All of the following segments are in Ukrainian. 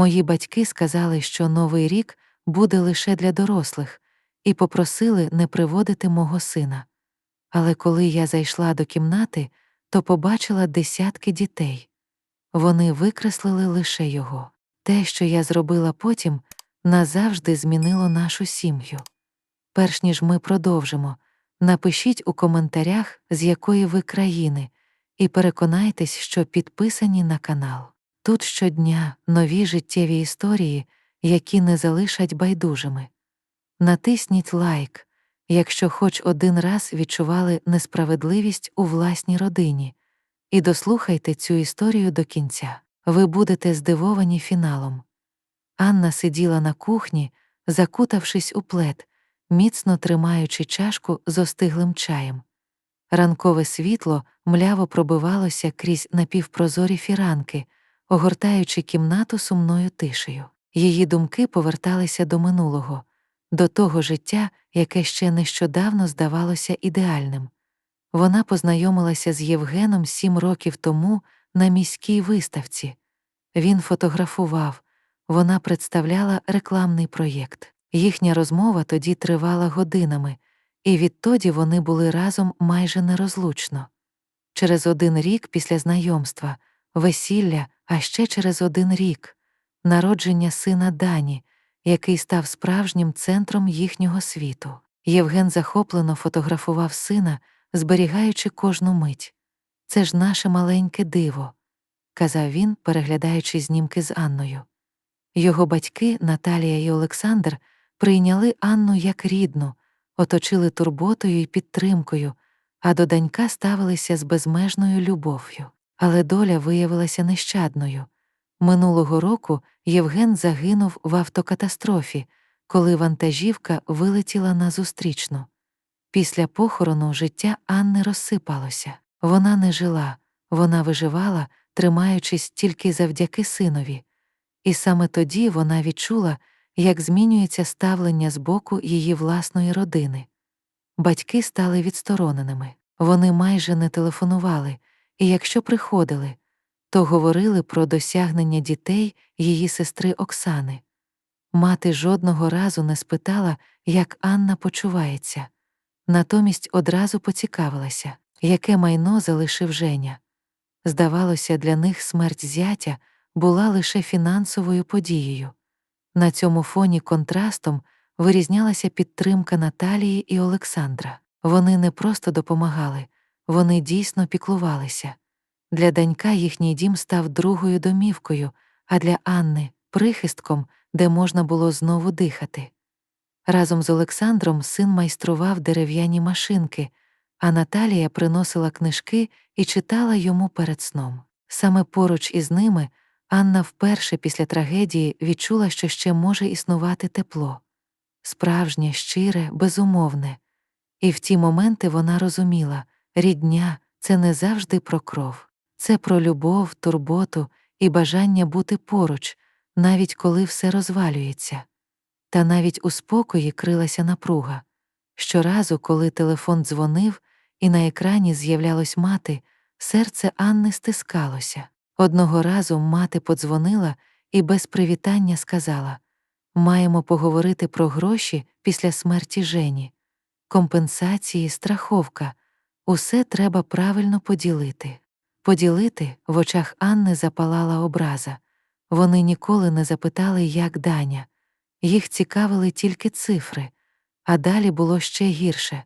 Мої батьки сказали, що новий рік буде лише для дорослих, і попросили не приводити мого сина. Але коли я зайшла до кімнати, то побачила десятки дітей. Вони викреслили лише його. Те, що я зробила потім, назавжди змінило нашу сім'ю. Перш ніж ми продовжимо, напишіть у коментарях, з якої ви країни, і переконайтесь, що підписані на канал. Тут щодня нові життєві історії, які не залишать байдужими. Натисніть лайк, якщо хоч один раз відчували несправедливість у власній родині, і дослухайте цю історію до кінця. Ви будете здивовані фіналом. Анна сиділа на кухні, закутавшись у плед, міцно тримаючи чашку з остиглим чаєм. Ранкове світло мляво пробивалося крізь напівпрозорі фіранки, огортаючи кімнату сумною тишею. Її думки поверталися до минулого, до того життя, яке ще нещодавно здавалося ідеальним. Вона познайомилася з Євгеном сім років тому на міській виставці. Він фотографував, вона представляла рекламний проєкт. Їхня розмова тоді тривала годинами, і відтоді вони були разом майже нерозлучно. Через один рік після знайомства, весілля, а ще через один рік народження сина Дані, який став справжнім центром їхнього світу. Євген захоплено фотографував сина, зберігаючи кожну мить. Це ж наше маленьке диво, казав він, переглядаючи знімки з Анною. Його батьки, Наталія і Олександр, прийняли Анну як рідну, оточили турботою і підтримкою, а до донька ставилися з безмежною любов'ю. Але доля виявилася нещадною. Минулого року Євген загинув в автокатастрофі, коли вантажівка вилетіла на зустрічну. Після похорону життя Анни розсипалося. Вона не жила, вона виживала, тримаючись тільки завдяки синові. І саме тоді вона відчула, як змінюється ставлення з боку її власної родини. Батьки стали відстороненими, вони майже не телефонували, і якщо приходили, то говорили про досягнення дітей її сестри Оксани. Мати жодного разу не спитала, як Анна почувається, натомість одразу поцікавилася, яке майно залишив Женя. Здавалося, для них смерть зятя була лише фінансовою подією. На цьому фоні контрастом вирізнялася підтримка Наталії і Олександра. Вони не просто допомагали, вони дійсно піклувалися. Для донька їхній дім став другою домівкою, а для Анни прихистком, де можна було знову дихати. Разом з Олександром син майстрував дерев'яні машинки, а Наталія приносила книжки і читала йому перед сном. Саме поруч із ними Анна вперше після трагедії відчула, що ще може існувати тепло справжнє, щире, безумовне. І в ті моменти вона розуміла рідня це не завжди про кров, це про любов, турботу і бажання бути поруч, навіть коли все розвалюється. Та навіть у спокої крилася напруга. Щоразу, коли телефон дзвонив і на екрані з'являлось мати, серце Анни стискалося. Одного разу мати подзвонила і без привітання сказала Маємо поговорити про гроші після смерті Жені, компенсації, страховка. Усе треба правильно поділити. Поділити в очах Анни запалала образа. Вони ніколи не запитали, як Даня. Їх цікавили тільки цифри, а далі було ще гірше.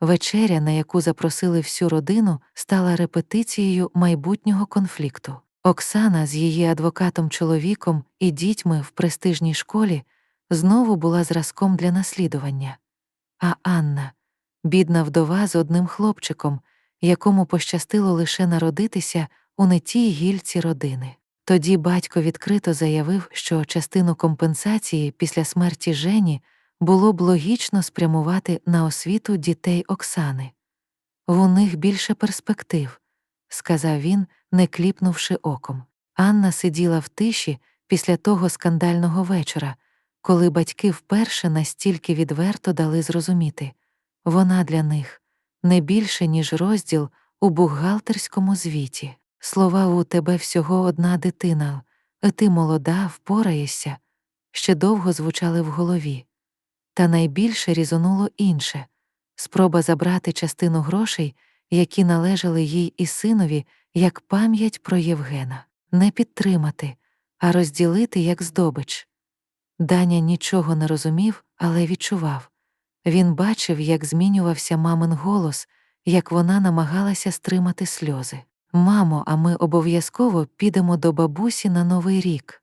Вечеря, на яку запросили всю родину, стала репетицією майбутнього конфлікту. Оксана з її адвокатом чоловіком і дітьми в престижній школі знову була зразком для наслідування. А Анна, бідна вдова з одним хлопчиком, якому пощастило лише народитися у не тій гільці родини. Тоді батько відкрито заявив, що частину компенсації після смерті Жені було б логічно спрямувати на освіту дітей Оксани. У них більше перспектив, сказав він, не кліпнувши оком. Анна сиділа в тиші після того скандального вечора, коли батьки вперше настільки відверто дали зрозуміти вона для них не більше, ніж розділ у бухгалтерському звіті. Слова у тебе всього одна дитина, ти молода, впораєшся, ще довго звучали в голові. Та найбільше різонуло інше спроба забрати частину грошей, які належали їй і синові, як пам'ять про Євгена, не підтримати, а розділити як здобич. Даня нічого не розумів, але відчував. Він бачив, як змінювався мамин голос, як вона намагалася стримати сльози. Мамо, а ми обов'язково підемо до бабусі на Новий рік?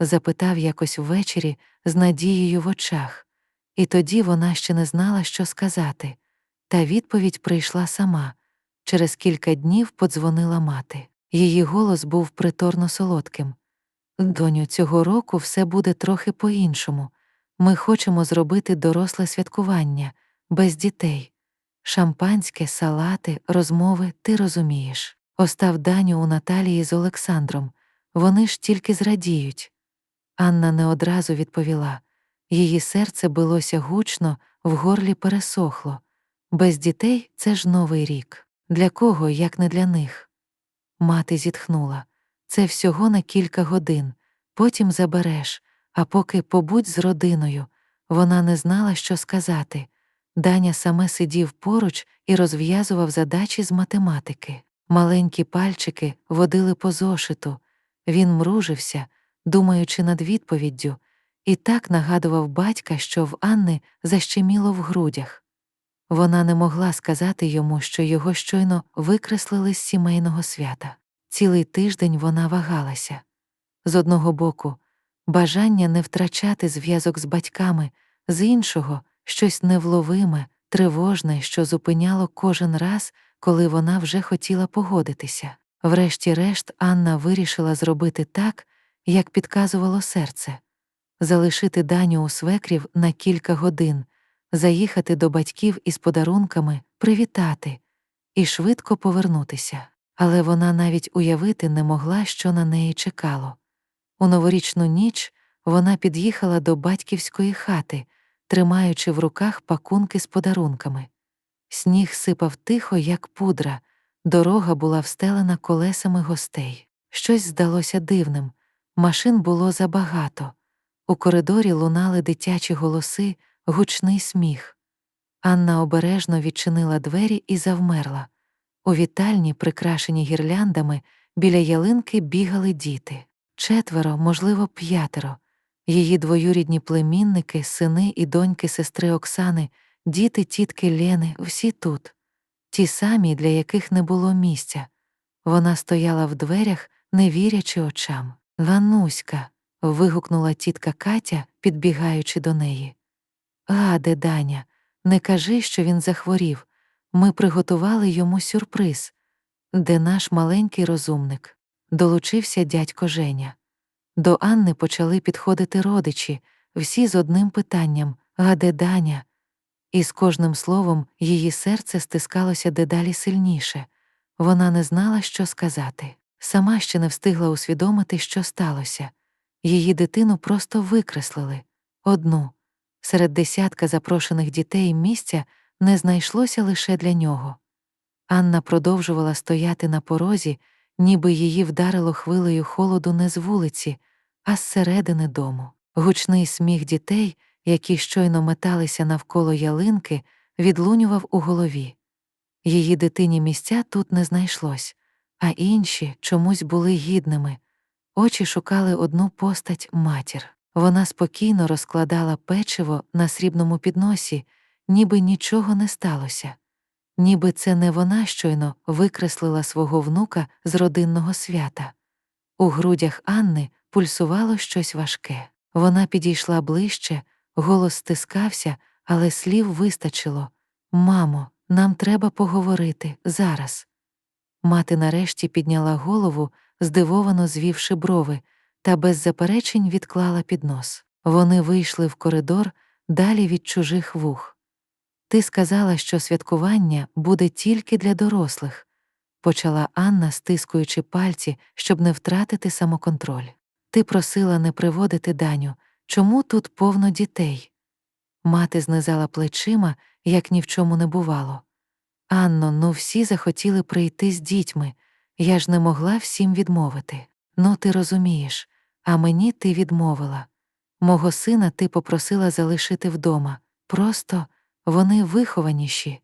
запитав якось ввечері з надією в очах, і тоді вона ще не знала, що сказати. Та відповідь прийшла сама. Через кілька днів подзвонила мати. Її голос був приторно солодким. Доню, цього року все буде трохи по-іншому. Ми хочемо зробити доросле святкування, без дітей. Шампанське, салати, розмови, ти розумієш. Остав Даню у Наталії з Олександром. Вони ж тільки зрадіють. Анна не одразу відповіла. Її серце билося гучно, в горлі пересохло. Без дітей це ж новий рік. Для кого, як не для них? Мати зітхнула. Це всього на кілька годин, потім забереш, а поки побудь з родиною. Вона не знала, що сказати. Даня саме сидів поруч і розв'язував задачі з математики. Маленькі пальчики водили по зошиту. Він мружився, думаючи над відповіддю, і так нагадував батька, що в Анни защеміло в грудях. Вона не могла сказати йому, що його щойно викреслили з сімейного свята. Цілий тиждень вона вагалася. З одного боку, бажання не втрачати зв'язок з батьками, з іншого щось невловиме, тривожне, що зупиняло кожен раз, коли вона вже хотіла погодитися. Врешті-решт, Анна вирішила зробити так, як підказувало серце залишити даню у свекрів на кілька годин, заїхати до батьків із подарунками, привітати і швидко повернутися. Але вона навіть уявити не могла, що на неї чекало. У новорічну ніч вона під'їхала до батьківської хати, тримаючи в руках пакунки з подарунками. Сніг сипав тихо, як пудра, дорога була встелена колесами гостей. Щось здалося дивним, машин було забагато. У коридорі лунали дитячі голоси, гучний сміх. Анна обережно відчинила двері і завмерла. У вітальні, прикрашені гірляндами, біля ялинки бігали діти четверо, можливо, п'ятеро. Її двоюрідні племінники, сини і доньки сестри Оксани, діти тітки Лєни, всі тут, ті самі, для яких не було місця. Вона стояла в дверях, не вірячи очам. Вануська. вигукнула тітка Катя, підбігаючи до неї. Гаде, Даня, не кажи, що він захворів. Ми приготували йому сюрприз, де наш маленький розумник. Долучився дядько Женя. До Анни почали підходити родичі, всі з одним питанням А де Даня? І з кожним словом її серце стискалося дедалі сильніше. Вона не знала, що сказати. Сама ще не встигла усвідомити, що сталося. Її дитину просто викреслили одну. Серед десятка запрошених дітей місця не знайшлося лише для нього. Анна продовжувала стояти на порозі, ніби її вдарило хвилею холоду не з вулиці, а зсередини дому. Гучний сміх дітей, які щойно металися навколо ялинки, відлунював у голові. Її дитині місця тут не знайшлось, а інші чомусь були гідними. Очі шукали одну постать матір. Вона спокійно розкладала печиво на срібному підносі, ніби нічого не сталося, ніби це не вона щойно викреслила свого внука з родинного свята. У грудях Анни пульсувало щось важке. Вона підійшла ближче, голос стискався, але слів вистачило. Мамо, нам треба поговорити зараз. Мати нарешті підняла голову, здивовано звівши брови, та без заперечень відклала піднос. Вони вийшли в коридор далі від чужих вух. Ти сказала, що святкування буде тільки для дорослих, почала Анна, стискуючи пальці, щоб не втратити самоконтроль. Ти просила не приводити даню, чому тут повно дітей? Мати знизала плечима, як ні в чому не бувало. Анно, ну всі захотіли прийти з дітьми, я ж не могла всім відмовити. Ну, ти розумієш, а мені ти відмовила. Мого сина ти попросила залишити вдома. Просто вони вихованіші,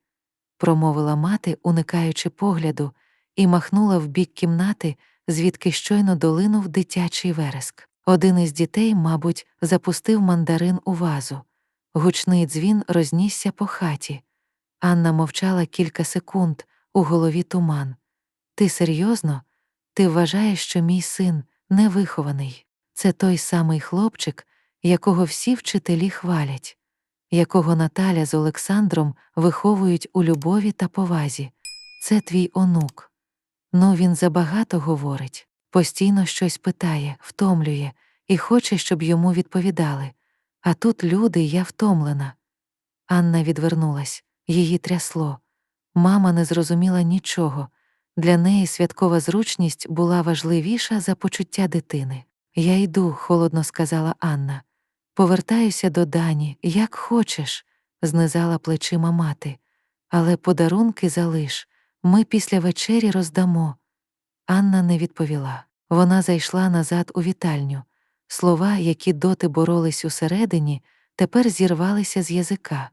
промовила мати, уникаючи погляду, і махнула в бік кімнати, звідки щойно долинув дитячий вереск. Один із дітей, мабуть, запустив мандарин у вазу. Гучний дзвін рознісся по хаті. Анна мовчала кілька секунд, у голові туман. Ти серйозно? Ти вважаєш, що мій син невихований. Це той самий хлопчик, якого всі вчителі хвалять, якого Наталя з Олександром виховують у любові та повазі. Це твій онук. Ну, він забагато говорить, постійно щось питає, втомлює і хоче, щоб йому відповідали. А тут люди, я втомлена. Анна відвернулась, її трясло. Мама не зрозуміла нічого. Для неї святкова зручність була важливіша за почуття дитини. Я йду, холодно сказала Анна. Повертаюся до Дані, як хочеш, знизала плечима мати. Але подарунки залиш, ми після вечері роздамо. Анна не відповіла. Вона зайшла назад у вітальню. Слова, які доти боролись усередині, тепер зірвалися з язика.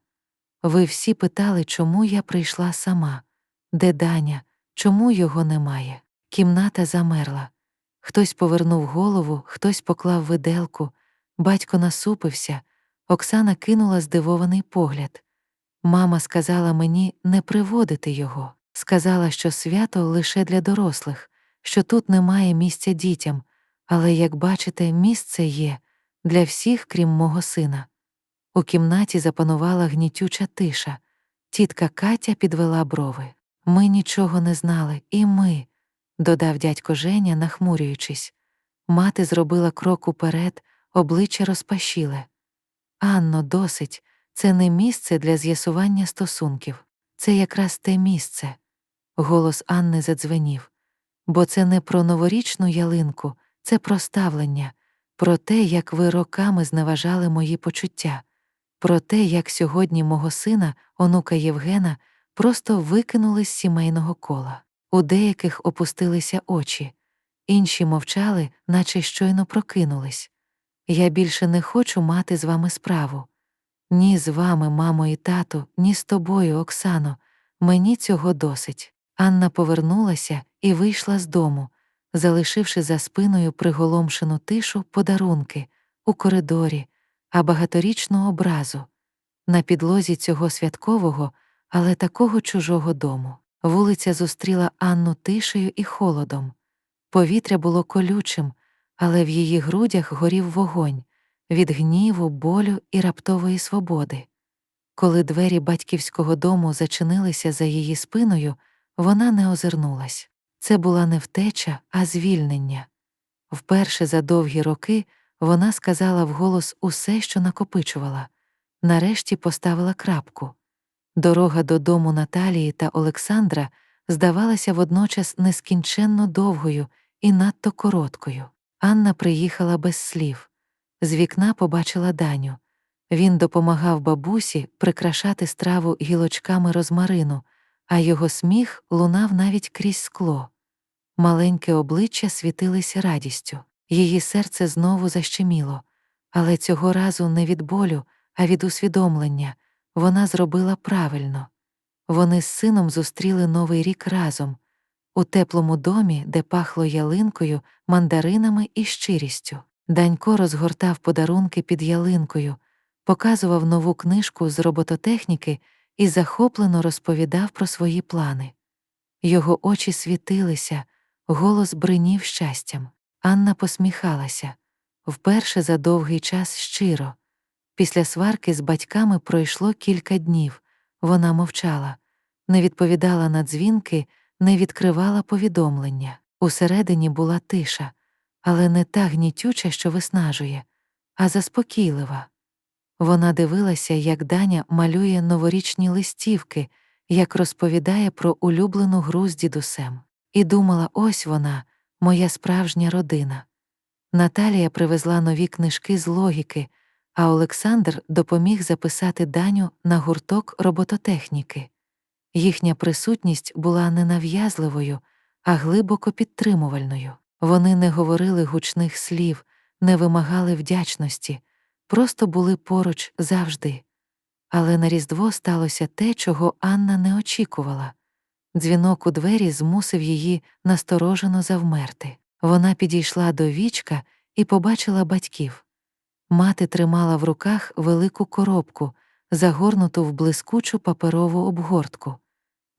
Ви всі питали, чому я прийшла сама. Де Даня, чому його немає? Кімната замерла. Хтось повернув голову, хтось поклав виделку, батько насупився, Оксана кинула здивований погляд. Мама сказала мені не приводити його, сказала, що свято лише для дорослих, що тут немає місця дітям, але, як бачите, місце є для всіх, крім мого сина. У кімнаті запанувала гнітюча тиша. Тітка Катя підвела брови. Ми нічого не знали, і ми, додав дядько Женя, нахмурюючись. Мати зробила крок уперед, обличчя розпашіле. Анно, досить, це не місце для з'ясування стосунків, це якраз те місце. Голос Анни задзвенів. Бо це не про новорічну ялинку, це про ставлення, про те, як ви роками зневажали мої почуття, про те, як сьогодні мого сина, онука Євгена, просто викинули з сімейного кола. У деяких опустилися очі, інші мовчали, наче щойно прокинулись. Я більше не хочу мати з вами справу. Ні з вами, мамо і тату, ні з тобою, Оксано, мені цього досить. Анна повернулася і вийшла з дому, залишивши за спиною приголомшену тишу подарунки у коридорі, а багаторічну образу. На підлозі цього святкового, але такого чужого дому. Вулиця зустріла Анну тишею і холодом. Повітря було колючим, але в її грудях горів вогонь від гніву, болю і раптової свободи. Коли двері батьківського дому зачинилися за її спиною, вона не озирнулась. Це була не втеча, а звільнення. Вперше за довгі роки вона сказала вголос усе, що накопичувала, нарешті поставила крапку. Дорога додому Наталії та Олександра здавалася водночас нескінченно довгою і надто короткою. Анна приїхала без слів. З вікна побачила Даню. Він допомагав бабусі прикрашати страву гілочками розмарину, а його сміх лунав навіть крізь скло. Маленьке обличчя світилися радістю, її серце знову защеміло, але цього разу не від болю, а від усвідомлення вона зробила правильно. Вони з сином зустріли новий рік разом, у теплому домі, де пахло ялинкою, мандаринами і щирістю. Данько розгортав подарунки під ялинкою, показував нову книжку з робототехніки і захоплено розповідав про свої плани. Його очі світилися, голос бринів щастям. Анна посміхалася вперше за довгий час щиро. Після сварки з батьками пройшло кілька днів. Вона мовчала, не відповідала на дзвінки, не відкривала повідомлення. Усередині була тиша, але не та гнітюча, що виснажує, а заспокійлива. Вона дивилася, як Даня малює новорічні листівки, як розповідає про улюблену гру з дідусем, і думала ось вона, моя справжня родина. Наталія привезла нові книжки з логіки, а Олександр допоміг записати Даню на гурток робототехніки. Їхня присутність була не нав'язливою, а глибоко підтримувальною. Вони не говорили гучних слів, не вимагали вдячності, просто були поруч завжди. Але на Різдво сталося те, чого Анна не очікувала. Дзвінок у двері змусив її насторожено завмерти. Вона підійшла до вічка і побачила батьків. Мати тримала в руках велику коробку, загорнуту в блискучу паперову обгортку.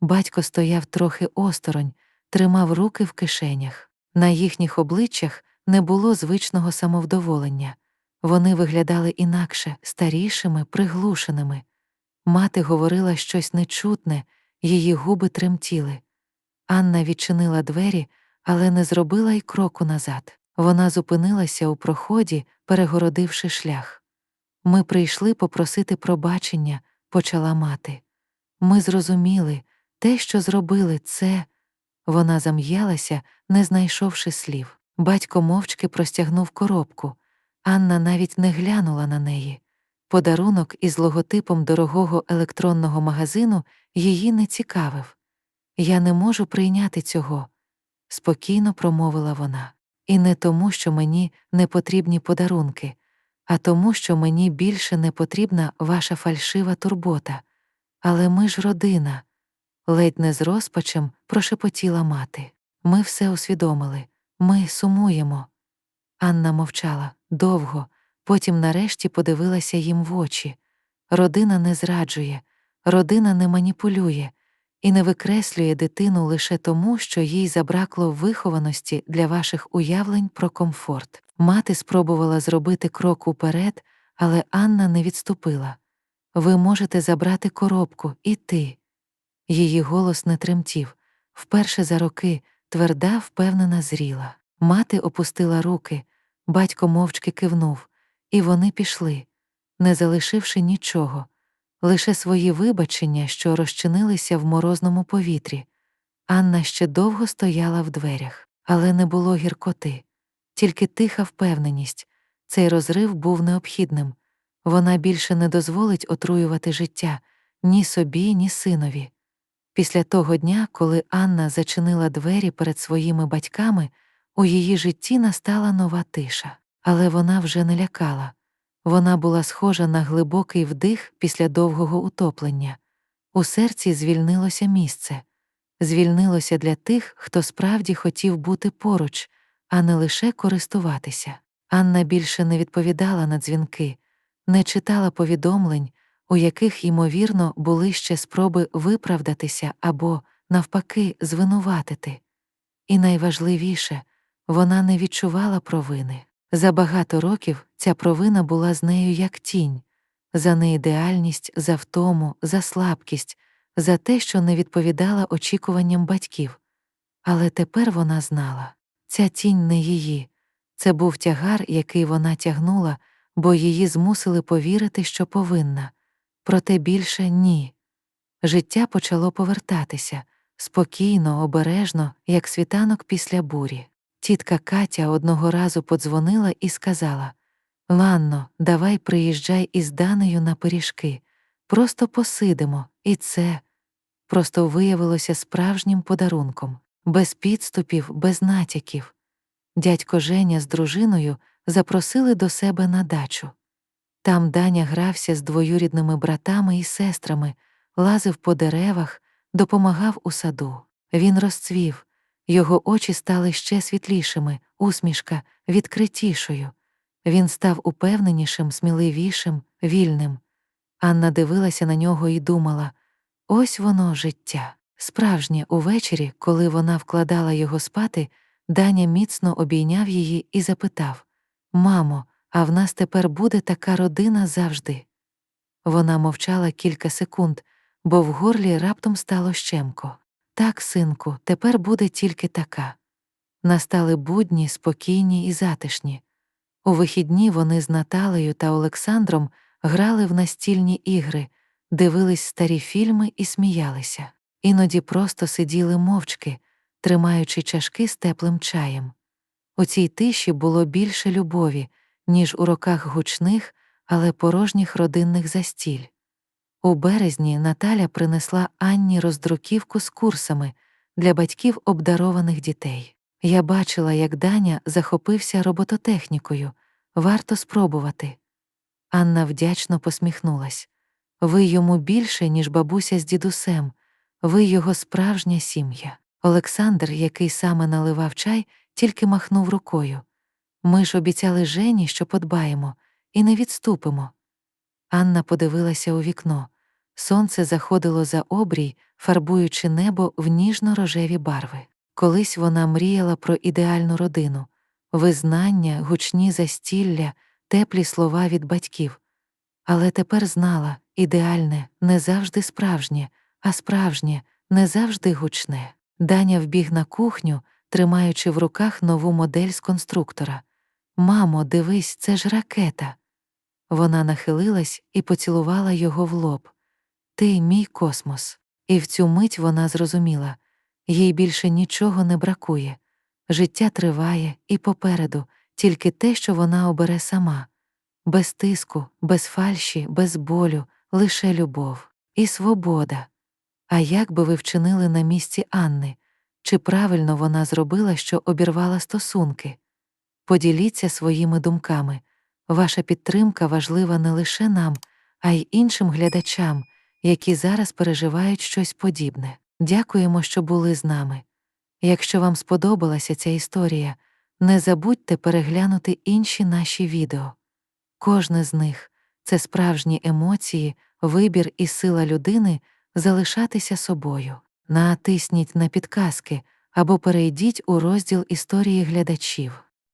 Батько стояв трохи осторонь, тримав руки в кишенях. На їхніх обличчях не було звичного самовдоволення. Вони виглядали інакше, старішими, приглушеними. Мати говорила щось нечутне, її губи тремтіли. Анна відчинила двері, але не зробила й кроку назад. Вона зупинилася у проході, перегородивши шлях. Ми прийшли попросити пробачення, почала мати. Ми зрозуміли, те, що зробили, це. Вона зам'ялася, не знайшовши слів. Батько мовчки простягнув коробку. Анна навіть не глянула на неї. Подарунок із логотипом дорогого електронного магазину її не цікавив. Я не можу прийняти цього, спокійно промовила вона. І не тому, що мені не потрібні подарунки, а тому, що мені більше не потрібна ваша фальшива турбота. Але ми ж родина, ледь не з розпачем прошепотіла мати. Ми все усвідомили, ми сумуємо. Анна мовчала довго, потім нарешті подивилася їм в очі. Родина не зраджує, родина не маніпулює і не викреслює дитину лише тому, що їй забракло вихованості для ваших уявлень про комфорт. Мати спробувала зробити крок уперед, але Анна не відступила. Ви можете забрати коробку, і ти. Її голос не тремтів. Вперше за роки тверда, впевнена, зріла. Мати опустила руки, батько мовчки кивнув, і вони пішли, не залишивши нічого, лише свої вибачення, що розчинилися в морозному повітрі. Анна ще довго стояла в дверях, але не було гіркоти, тільки тиха впевненість. Цей розрив був необхідним. Вона більше не дозволить отруювати життя ні собі, ні синові. Після того дня, коли Анна зачинила двері перед своїми батьками, у її житті настала нова тиша, але вона вже не лякала. Вона була схожа на глибокий вдих після довгого утоплення. У серці звільнилося місце, звільнилося для тих, хто справді хотів бути поруч, а не лише користуватися. Анна більше не відповідала на дзвінки, не читала повідомлень, у яких, ймовірно, були ще спроби виправдатися або, навпаки, звинуватити. І найважливіше, вона не відчувала провини. За багато років ця провина була з нею як тінь, за неідеальність, за втому, за слабкість, за те, що не відповідала очікуванням батьків. Але тепер вона знала ця тінь не її, це був тягар, який вона тягнула, бо її змусили повірити, що повинна. Проте більше ні. Життя почало повертатися спокійно, обережно, як світанок після бурі. Тітка Катя одного разу подзвонила і сказала Ланно, давай приїжджай із Данею на пиріжки, просто посидимо, і це просто виявилося справжнім подарунком, без підступів, без натяків. Дядько Женя з дружиною запросили до себе на дачу. Там Даня грався з двоюрідними братами і сестрами, лазив по деревах, допомагав у саду. Він розцвів, його очі стали ще світлішими, усмішка відкритішою. Він став упевненішим, сміливішим, вільним. Анна дивилася на нього і думала ось воно життя. Справжнє увечері, коли вона вкладала його спати, Даня міцно обійняв її і запитав Мамо, а в нас тепер буде така родина завжди. Вона мовчала кілька секунд, бо в горлі раптом стало щемко. Так, синку, тепер буде тільки така. Настали будні, спокійні і затишні. У вихідні вони з Наталею та Олександром грали в настільні ігри, дивились старі фільми і сміялися. Іноді просто сиділи мовчки, тримаючи чашки з теплим чаєм. У цій тиші було більше любові, ніж у роках гучних, але порожніх родинних застіль. У березні Наталя принесла Анні роздруківку з курсами для батьків обдарованих дітей. Я бачила, як Даня захопився робототехнікою, варто спробувати. Анна вдячно посміхнулась. Ви йому більше, ніж бабуся з дідусем, ви його справжня сім'я. Олександр, який саме наливав чай, тільки махнув рукою. Ми ж обіцяли Жені, що подбаємо, і не відступимо. Анна подивилася у вікно. Сонце заходило за обрій, фарбуючи небо в ніжно-рожеві барви. Колись вона мріяла про ідеальну родину, визнання, гучні застілля, теплі слова від батьків. Але тепер знала ідеальне не завжди справжнє, а справжнє не завжди гучне. Даня вбіг на кухню, тримаючи в руках нову модель з конструктора. Мамо, дивись, це ж ракета. Вона нахилилась і поцілувала його в лоб. Ти мій космос. І в цю мить вона зрозуміла їй більше нічого не бракує. Життя триває і попереду, тільки те, що вона обере сама, без тиску, без фальші, без болю, лише любов і свобода. А як би ви вчинили на місці Анни? Чи правильно вона зробила, що обірвала стосунки? Поділіться своїми думками. Ваша підтримка важлива не лише нам, а й іншим глядачам, які зараз переживають щось подібне. Дякуємо, що були з нами. Якщо вам сподобалася ця історія, не забудьте переглянути інші наші відео. Кожне з них це справжні емоції, вибір і сила людини залишатися собою. Натисніть на підказки або перейдіть у розділ історії глядачів.